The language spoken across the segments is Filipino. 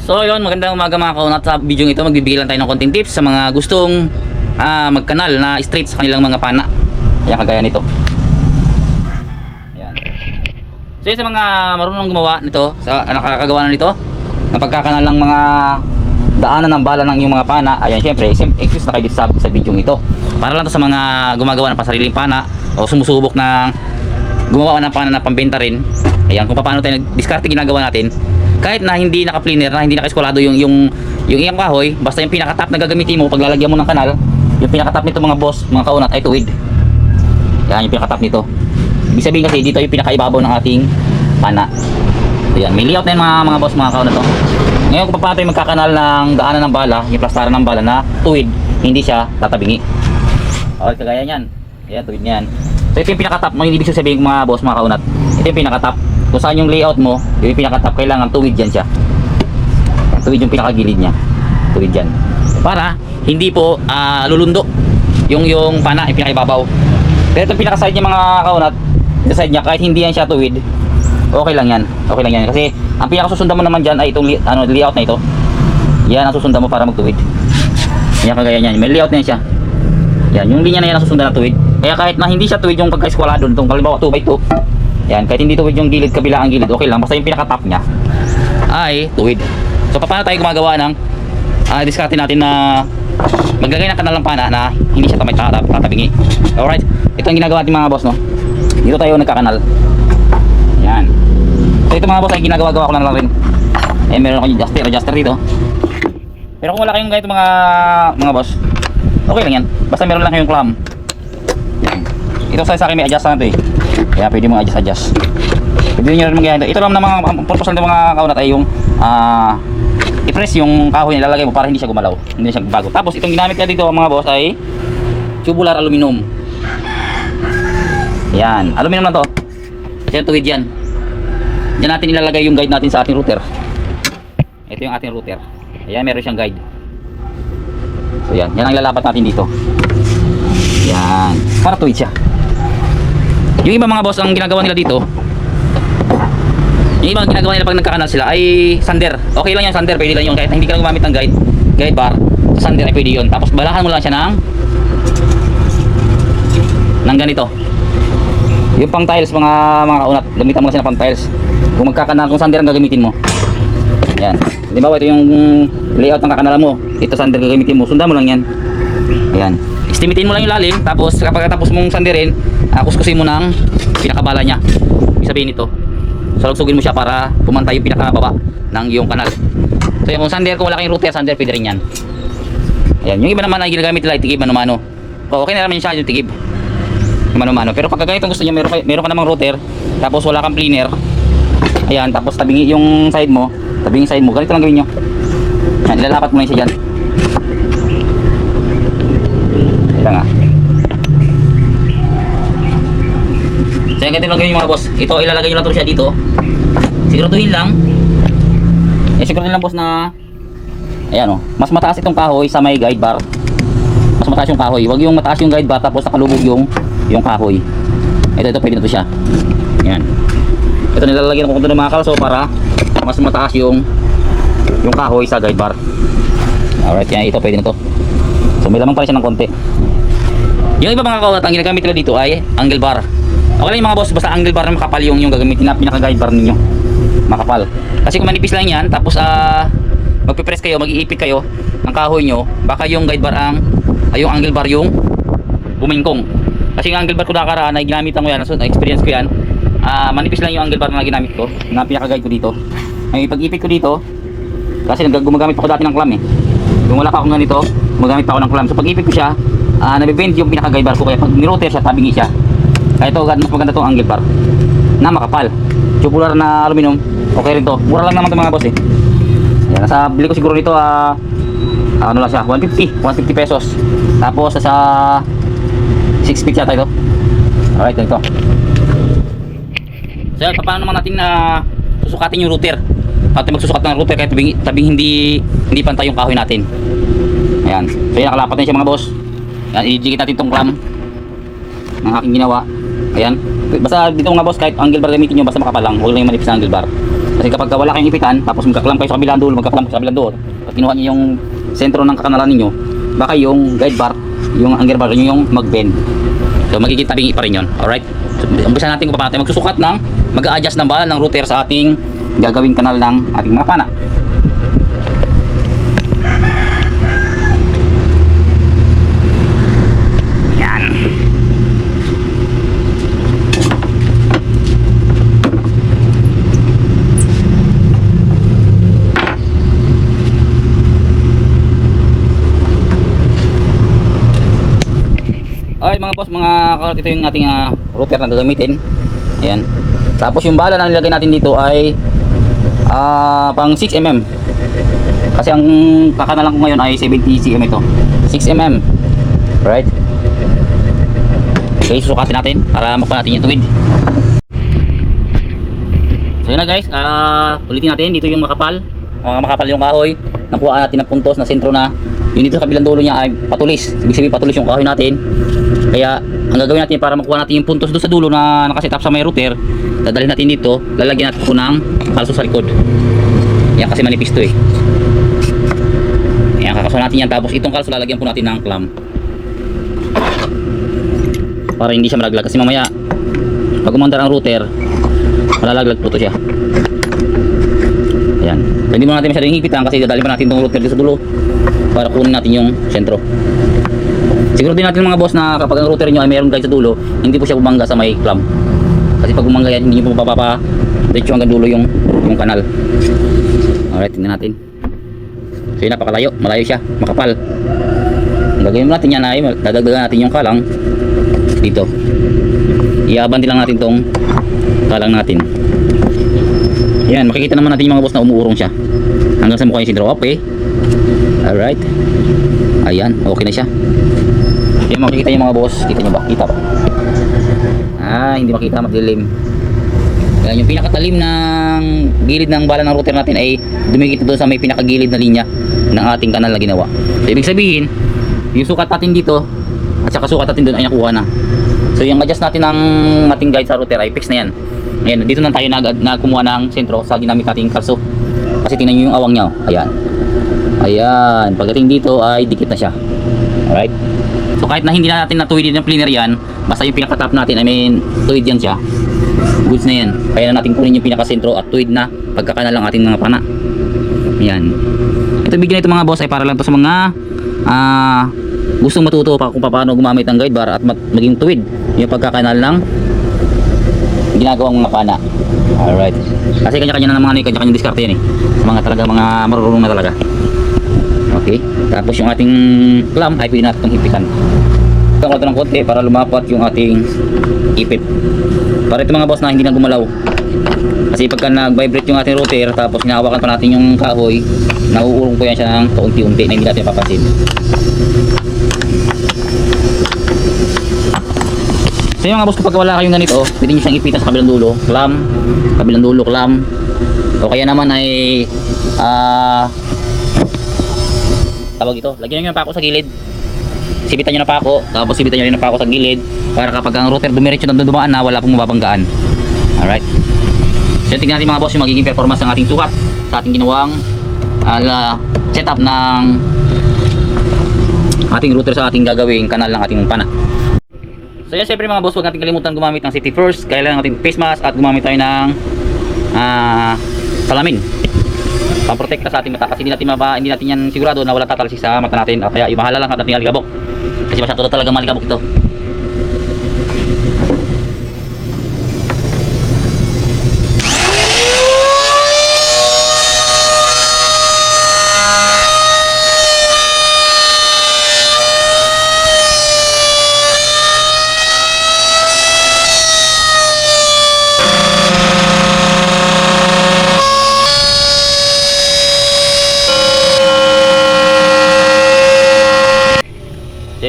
So yun, magandang umaga mga kaunat sa video ito. Magbibigay lang tayo ng konting tips sa mga gustong ah, magkanal na straight sa kanilang mga pana. Ayan, kagaya nito. Ayan. So yun sa mga marunong gumawa nito, sa ah, nakakagawa na nito, na pagkakanal ng mga daanan ng bala ng yung mga pana, ayan syempre, sim- excuse na kayo sa, sa video ito. Para lang to sa mga gumagawa ng pasariling pana o sumusubok ng gumawa ng pana na pambenta rin. Ayan, kung paano tayo nag-discard ginagawa natin. Kahit na hindi naka-cleaner, na hindi naka-eskwalado yung, yung, yung iyang kahoy, basta yung pinaka-top na gagamitin mo pag lalagyan mo ng kanal, yung pinaka-top nito mga boss, mga kaunat ay tuwid. Yan yung pinaka-top nito. Ibig sabihin kasi dito yung pinaka-ibabaw ng ating pana. Ayan, may layout na yun mga, mga boss, mga kaunat to. Ngayon kung paano tayo magkakanal ng daanan ng bala, yung plastaran ng bala na tuwid, hindi siya tatabingi. Okay, kagaya niyan. Ayan, tuwid niyan. So ito yung pinaka-top mo, yung ibig sabihin mga boss, mga kaunat. Ito yung pinaka-top. Kung saan yung layout mo, yung pinaka-top, kailangan tuwid yan siya. Tuwid yung pinakagilid niya. Tuwid yan. Para hindi po ah, lulundo yung yung pana, yung pinakaibabaw. Pero itong pinaka-side niya mga kaunat, yung side niya, kahit hindi yan siya tuwid, okay lang yan. Okay lang yan. Kasi ang pinakasusundan mo naman dyan ay itong ano, layout na ito. Yan ang susundan mo para magtuwid. Yan kagaya niyan. May layout na yan siya. Yan, yung linya na yan ang susundan na tuwid. Kaya kahit na hindi siya tuwid yung pagka-eskwalado nitong halimbawa 2x2. Yan, kahit hindi tuwid yung gilid kabila ang gilid, okay lang. Basta yung pinaka-top niya ay tuwid. So paano tayo gumagawa ng uh, diskarte natin na maglagay ng kanalang pana na hindi siya tamay tatap, tatabingi. Alright, ito ang ginagawa natin mga boss, no? Dito tayo nagkakanal. Yan. So ito mga boss ay ginagawa-gawa ko na lang rin. Eh meron akong adjuster, adjuster dito. Pero kung wala kayong ganito mga mga boss, okay lang yan. Basta meron lang kayong clamp. Yan. Ito sa sa akin may adjust na ito eh. Kaya pwede mo adjust adjust. Pwede nyo rin magyayari. Ito lang na mga ang purpose ng mga kaunat ay yung ah i-press yung kahoy na ilalagay mo para hindi siya gumalaw. Hindi siya bago. Tapos itong ginamit ka dito mga boss ay tubular aluminum. Yan. Aluminum na to. Yan tuwid yan. Diyan natin ilalagay yung guide natin sa ating router. Ito yung ating router. Ayan, meron siyang guide. So yan, yan ang ilalapat natin dito. Yan. Para tuwid siya. Yung iba mga boss, ang ginagawa nila dito, yung iba ang ginagawa nila pag nagkakanal sila ay sander. Okay lang yung sander, pwede lang yun. Kahit hindi ka lang gumamit ng guide, guide bar, sa sander ay pwede yun. Tapos balahan mo lang siya ng ng ganito. Yung pang tiles mga mga kaunat, gamitan mo lang siya ng pang tiles. Kung magkakanal, kung sander ang gagamitin mo. Yan. Ba ito yung layout ng kakanalan mo. Ito sander gagamitin mo. Sundan mo lang yan. Ayan. Estimitin mo lang yung lalim. Tapos kapag tapos mong sanderin, uh, kuskusin mo ng pinakabala niya. Ibig sabihin nito. Salugsugin mo siya para pumantay yung pinakababa ng iyong kanal. So yung sander, kung wala kayong router, sander pwede rin yan. Ayan. Yung iba naman na ginagamit nila ay tigib mano-mano. Okay na naman siya yung tigib. Mano-mano. Pero pag ganito gusto niya, meron, kay- meron ka namang router, tapos wala kang cleaner, Ayan, tapos tabingi yung side mo, tabingi side mo, ganito lang gawin nyo. Ayan, ilalapat mo lang siya dyan. Ito nga. So, yan, ganito lang nyo mga boss. Ito, ilalagay nyo lang ito siya dito. Siguraduhin lang. Eh, siguraduhin lang boss na, ayan o, mas mataas itong kahoy sa may guide bar. Mas mataas yung kahoy. Huwag yung mataas yung guide bar tapos nakalubog yung, yung kahoy. Ito, ito, pwede na ito siya. Ayan ito nilalagyan ko ng mga kalso para mas mataas yung yung kahoy sa guide bar alright yan ito pwede na to so may lamang pa rin siya ng konti yung iba mga kawat ang ginagamit nila dito ay angle bar okay lang mga boss basta angle bar makapal yung yung gagamitin na pinaka guide bar ninyo. Makapal. Kasi kung manipis lang yan tapos ah magpipress kayo mag-iipit kayo ng kahoy nyo baka yung guide bar ang ay yung angle bar yung bumingkong. Kasi yung angle bar ko nakaraan ay ginamitan ko yan so na-experience ko yan. Ah, manipis lang yung angle bar na ginamit ko na pinaka-guide ko dito. Ay pag-ipit ko dito kasi gumagamit ako dati ng clam eh. Kung wala pa akong ganito gumagamit pa ako ng clam. So pag-ipit ko siya ah, nabibend yung pinaka-guide bar ko kaya pag niroter siya tabingi siya ito mas maganda tong angle bar na makapal tubular na aluminum okay rin to mura lang naman to mga boss eh yan, nasa bili ko siguro nito ah ano lang siya 150 150 pesos tapos sa 6 feet yata ito alright ganito So, yan, paano naman natin na susukatin yung router? At magsusukat ng router kahit tabing, tabing hindi hindi pantay yung kahoy natin. Ayan. So, yan, nakalapat na siya mga boss. Ayan, i-jigit natin itong clamp ng aking ginawa. Ayan. Basta dito mga boss, kahit angle bar gamitin nyo, basta makapal lang. Huwag lang yung manipis na angle bar. Kasi kapag wala kayong ipitan, tapos magkaklam kayo sa kabilang dulo, magkaklam sa kabilang dulo, at kinuha niyo yung sentro ng kakanalan ninyo, baka yung guide bar, yung angle bar, yun yung mag-bend. So magiging tabingi pa rin yun. Alright? So, umpisa natin kung paano tayo magsusukat ng, mag-a-adjust ng bala ng router sa ating gagawing kanal ng ating mga pana. Yan. Okay mga karat ito yung ating ah, router na gagamitin. Ayan. Tapos yung bala na nilagay natin dito ay ah, pang 6mm. Kasi ang kakanalan ko ngayon ay 70 cm ito. 6mm. Right? Okay, susukatin natin para makuha natin yung tuwid. So yun na guys, ah ulitin natin dito yung makapal. Mga makapal yung kahoy. Nakuha natin ng puntos na sentro na. Yun dito sa kabilang dulo niya ay patulis. Ibig sabihin patulis yung kahoy natin. Kaya ang gagawin natin para makuha natin yung puntos doon sa dulo na nakaset up sa may router, dadalhin natin dito, lalagyan natin po ng kalso sa likod. Yan kasi manipis to eh. Yan, kakaso natin yan. Tapos itong kalso lalagyan po natin ng clamp. Para hindi siya malaglag. Kasi mamaya, pag umandar ang router, malalaglag po to siya. Ayan. Hindi mo natin masyadong higipitan kasi dadalhin pa natin itong router dito sa dulo para kunin natin yung sentro. Siguro din natin mga boss na kapag ang router nyo ay mayroong guide sa dulo, hindi po siya bumangga sa may clamp. Kasi pag bumangga yan, hindi po mapapapa diretso hanggang dulo yung, yung kanal. Alright, tingnan natin. So yun, napakalayo. Malayo siya. Makapal. Ang gagawin natin yan ay dadagdagan natin yung kalang dito. Iaabandi lang natin tong kalang natin. Yan, makikita naman natin yung mga boss na umuurong siya. Hanggang sa mukha yung sintro. Okay. Alright. Ayan, okay na siya. Yan, makikita yung mga boss. Kita nyo ba? Kita ba? Ah, hindi makita. Madilim. Yan, yung pinakatalim ng gilid ng bala ng router natin ay dumikit doon sa may pinakagilid na linya ng ating kanal na ginawa. So, ibig sabihin, yung sukat natin dito at saka sukat natin doon ay nakuha na. So, yung adjust natin ng ating guide sa router ay fix na yan. Ayan, dito na tayo nag, na kumuha ng sentro sa ginamit nating kalso. Kasi tingnan nyo yung awang niya. oh. Ayan. Ayan. Pagdating dito ay dikit na siya. Alright. Kahit na hindi na natin natuwid yung cleaner yan, basta yung pinaka-top natin, I mean, tuwid yan siya. Goods na yan. Kaya na natin kunin yung pinaka-sentro at tuwid na pagkakanal ng ating mga pana. Yan. Ito bigyan ito mga boss ay para lang to sa mga ah gustong matuto pa kung paano gumamit ng guide bar at mag- maging tuwid yung pagkakanal ng ginagawang mga pana. Alright. Kasi kanya-kanya na ng mga ano, kanya-kanya diskarte yan eh. Sa mga talaga mga marunong na talaga. Tapos yung ating clamp ay pwede natin hipitan. Ito ko ng konti para lumapat yung ating ipit. Para ito mga boss na hindi na gumalaw. Kasi pagka nag-vibrate yung ating router tapos hinahawakan pa natin yung kahoy, nauurong po yan siya ng paunti-unti na hindi natin papansin. So yung mga boss kapag wala kayong ganito, pwede nyo siyang ipitan sa kabilang dulo, clam, kabilang dulo, clam. O kaya naman ay ah tawag ito, lagyan nyo ng pako sa gilid. Sibitan nyo na pako, tapos sibitan nyo rin ng pako sa gilid para kapag ang router dumiretso na dumaan na, wala pong mababanggaan. Alright. So tingnan natin mga boss yung magiging performance ng ating sukat sa ating ginawang uh, setup ng ating router sa ating gagawing kanal ng ating pana. So yan syempre mga boss, huwag natin kalimutan gumamit ng safety first. Kailangan natin face mask at gumamit tayo ng ah, salamin. Pamprotekta sa ating mata kasi hindi natin maba, hindi natin yan sigurado na wala tatalsik sa mata natin. O kaya imahala lang at natin aligabok. Kasi masyado talaga maligabok ito.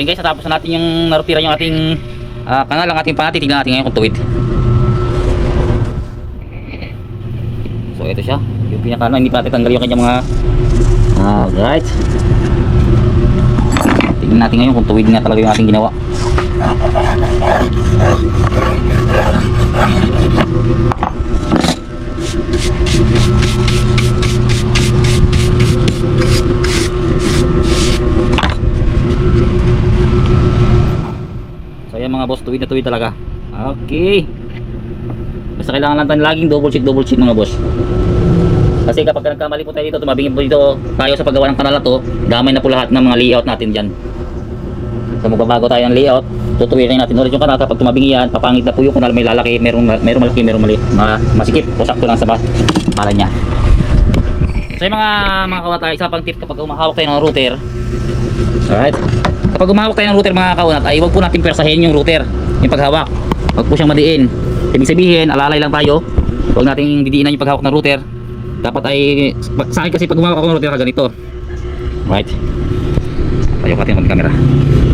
Yun guys, natapos na natin yung narutira yung ating ah, kanal, ang ating panati. Tignan natin ngayon kung tuwid. So ito siya. Yung pinaka ano, hindi pa natin tanggal yung kanyang mga Alright. Tignan natin ngayon kung tuwid nga talaga yung ating ginawa. Tuwid na tuwid talaga. Okay. Basta kailangan lang tayo laging double check, double check mga boss. Kasi kapag nagkamali po tayo dito, tumabingin po dito tayo sa paggawa ng kanal na to, damay na po lahat ng mga layout natin dyan. So magbabago tayo ng layout, tutuwirin natin ulit yung kanal kapag tumabingi yan, papangit na po yung kanal, may lalaki, merong, merong malaki, merong mali, ma, masikip o sakto lang sa ba, pala niya. So yung mga mga kawatay, isa pang tip kapag umahawak tayo ng router, alright, kapag umahawak tayo ng router mga kaunat, ay huwag po natin persahin yung router, yung paghawak, huwag po siyang madiin. Ibig sabihin, alalay lang tayo, huwag nating didiinan yung paghawak ng router, dapat ay, sa akin kasi pag umahawak ako ng router, ganito, right, tayo natin ang camera.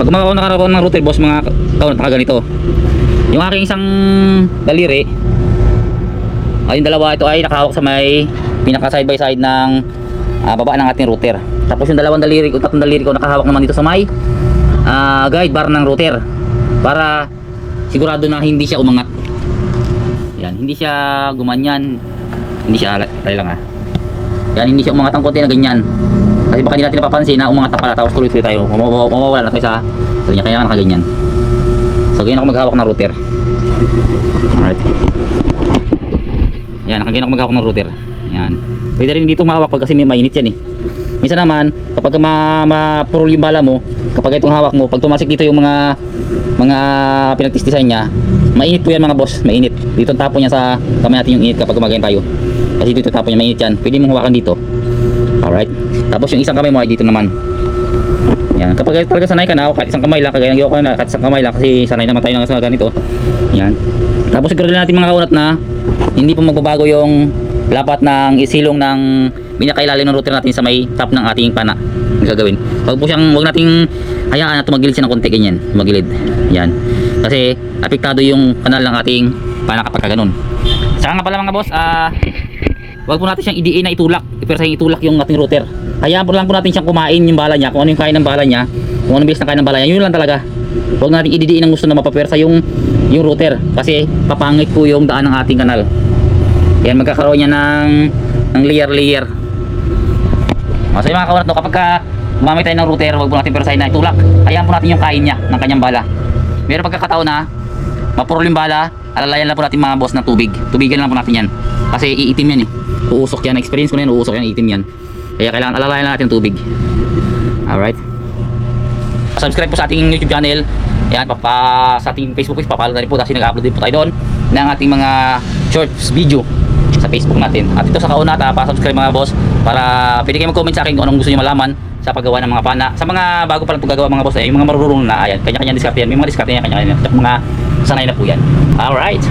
Pag umahawak ako ng ng router, boss, mga kaunat, ganito, yung aking isang daliri, ay yung dalawa. Ito ay nakahawak sa may pinaka side by side ng ah, baba ng ating router. Tapos yung dalawang daliri ko, tatlong daliri ko nakahawak naman dito sa may ah, guide bar ng router para sigurado na hindi siya umangat. Yan, hindi siya gumanyan. Hindi siya tayo lang ah. Yan, hindi siya umangat ang konti na ganyan. Kasi baka hindi natin napapansin na umangat na pala tapos tuloy-tuloy tayo. Mawaw- Mawawala na tayo sa sa kanya kaya nakaganyan. So ganyan ako maghawak ng router. Alright. Yan, nakaganyan ako maghawak ng router. Yan. Pwede rin dito mahawak pag kasi may mainit yan eh. Minsan naman, kapag ma, ma-purol yung bala mo, kapag itong hawak mo, pag tumasik dito yung mga mga pinagtistisan niya, mainit po yan mga boss, mainit. Dito tapo niya sa kamay natin yung init kapag gumagayin tayo. Kasi dito tapo niya mainit yan. Pwede mong hawakan dito. Alright. Tapos yung isang kamay mo ay dito naman. Yan. Kapag talaga sanay ka na, kahit isang kamay lang, kagaya ng ko na, kahit isang kamay lang kasi sanay naman tayo ng sa ganito. Yan. Tapos siguro natin mga kaunat na hindi po magbabago yung lapat ng isilong ng binakailalim ng router natin sa may top ng ating pana ang gagawin. Wag po siyang wag nating hayaan na tumagilid siya ng konti ganyan, tumagilid. Yan. Kasi apektado yung kanal ng ating pana kapag ganun. Saka nga pala mga boss, ah wag po natin siyang idiin na itulak. Ipersahin itulak yung ating router. Hayaan po lang po natin siyang kumain yung bala niya, kung ano yung kain ng bala niya, kung ano bilis na kain ng bala niya, yun lang talaga. Huwag natin ididiin ng gusto na mapapersa yung yung router kasi papangit po yung daan ng ating kanal. Yan magkakaroon niya ng ng layer layer. O, so yung mga kawanat no, kapag ka gumamit tayo ng router, huwag po natin persahin na itulak. Hayaan po natin yung kain niya ng kanyang bala. Meron pagkakataon na mapurol yung bala, alalayan lang po natin mga boss ng tubig. Tubigan lang po natin yan. Kasi iitim yan eh. Uusok yan. Experience ko na yan, uusok yan, iitim yan. Kaya kailangan alalayan lang natin tubig. Alright. Subscribe po sa ating YouTube channel. Yan, papa, sa ating Facebook page, papalo na rin po kasi nag-upload din po tayo doon ng ating mga shorts video sa Facebook natin. At ito sa kaunata, pa-subscribe mga boss para pwede kayo mag-comment sa akin kung anong gusto niyo malaman sa paggawa ng mga pana. Sa mga bago pa lang po gagawa mga boss, eh, yung mga marurunong na, ayan, kanya-kanya diskarte yan. May mga diskarte yan, kanya-kanya. Mga sanay na po yan. Alright.